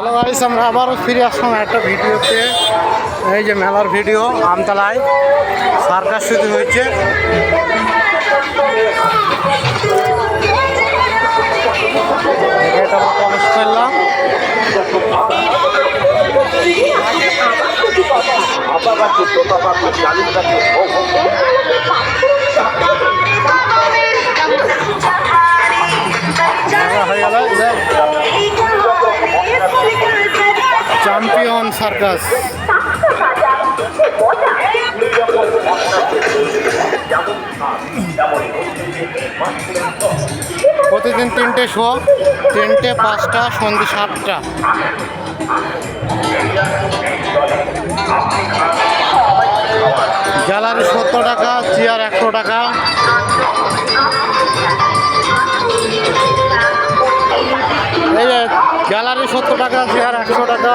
Hello guys আমরা আবারও ফিরে আসলাম একটা ভিডিওতে। এই যে মেলার ভিডিও, আমতলায়। সার্কাস শুরু হয়েছে। এটা করলাম। সার্কাস। প্রতিদিন তিনটে শো তিনটে পাঁচটা সন্ধ্যে সাতটা। গ্যালারি সত্তর টাকা চেয়ার একশো টাকা। গ্যালারি সত্তর টাকা, চেয়ার একশো টাকা।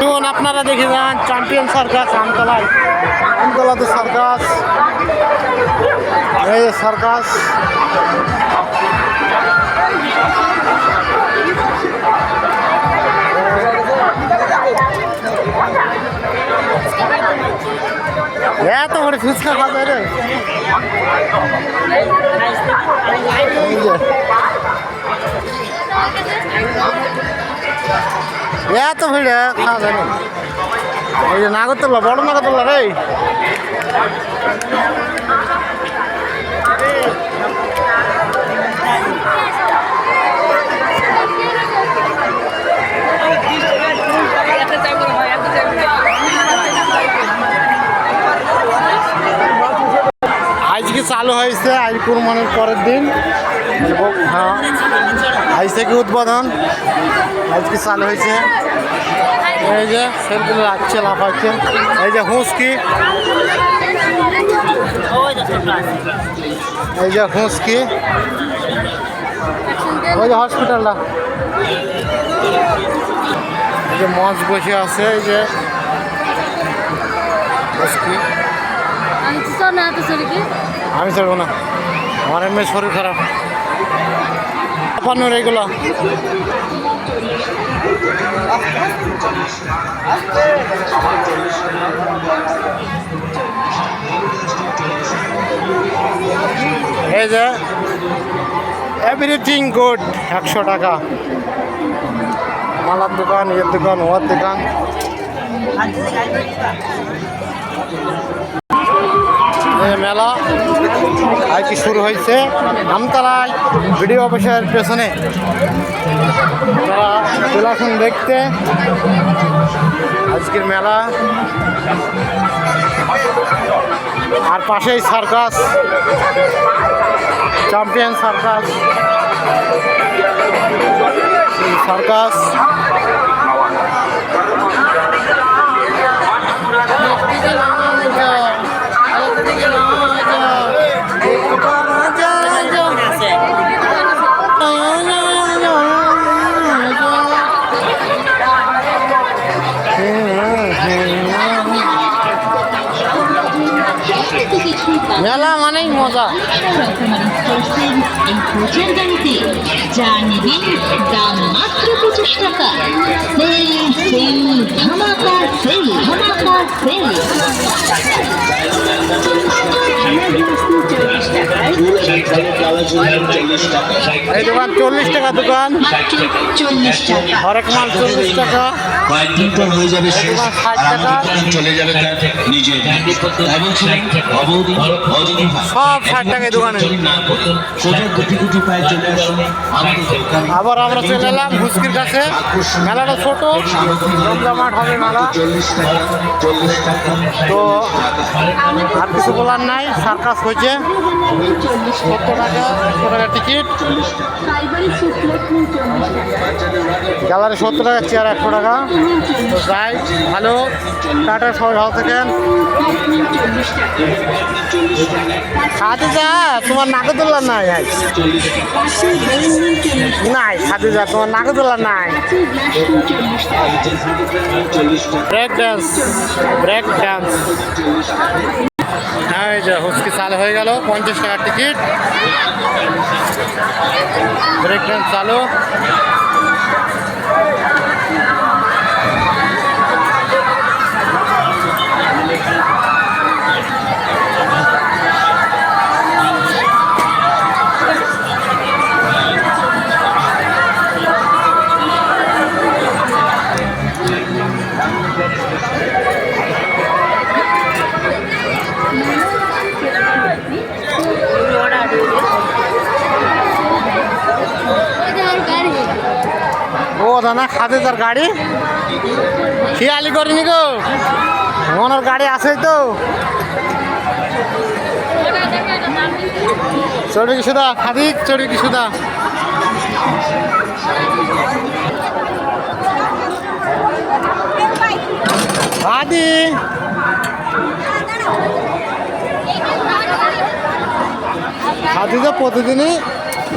যেমন আপনারা দেখে যান চ্যাম্পিয়ন সার্কাস আমতলায়। আমতলাতে সার্কাস এই সার্কাস এত বড় ফুচকা খাবে রে এত ভিড়ে খাওয়া যায় না। এই যে নাগরতলা বড় নাগরতলা রে আজকে চালু হয়েছে আজ কুরবানির পরের দিন। হ্যাঁ। আজ থেকে উদ্বোধন? আজকে চালু হয়েছে। এই যে সেলফি লাগছে লাফাচ্ছে। এই যে হুঁসকি এই যে হুঁসকি ওই যে হসপিটালটা। এই যে মঞ্চ বসে আছে, এই যে। হুঁসকি না তো শরীরে আমি চলবো না। আমার এমনি শরীর খারাপ। আপানোর এগুলো। এই যে এভরিথিং গুড একশো টাকা। মালার দোকান, ইয়ের দোকান ওয়ার দোকান। মেলা। আজকে শুরু হয়েছে? আমতলায় ভিডিও অফিসের পেছনে। তারা চলে দেখতে। আজকের মেলা। আর পাশেই সার্কাস। Champion circus. সার্কাস। মেলা মানেই মজা। এই প্রচার গাড়িতে যা নেবেন দাম মাত্র পঁচিশ টাকা। এই দোকান চল্লিশ টাকা দোকান। হরেক মাল চল্লিশ টাকা। সব ষাট দোকানে। আবার আমরা চলে এলাম ঘুসকির কাছে। মেলাটা ছোট। জমজমাট হবে মেলা। তো আর কিছু বলার নাই, সার্কাস হয়েছে। সত্তর টাকা। সত্তর টাকা। টিকিট গ্যালারি সত্তর টাকা চেয়ার একশো টাকা। যাই ভালো। টাটা সবাই ভালো থাকেন। যা তোমার নাগরদোল্লা নাই নাই যা তোমার নাগরদোল্লা নাই। Break dance break dance. এই যে হুচকি চালু হয়ে গেল পঞ্চাশ টাকার টিকিট। ব্রেক ডান্স চালু। জানা খাদে তার গাড়ি। খেয়ালি করিনি গো। ওনার গাড়ি আছে তো। চড়বে কি সুদা? খাদিক চড়বে কি খাদি খাদি তো প্রতিদিনই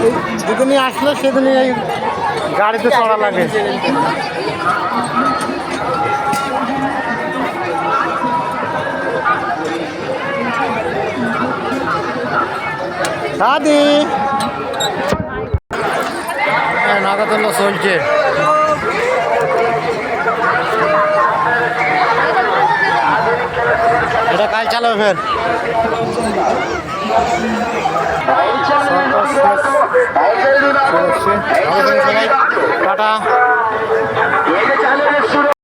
এই যেদিনই আসলো, সেদিনই গাড়িতে চড়া লাগে। দাদি। নাগাতল্য চলছে। এটা কাল চালাবে ফের। টাটা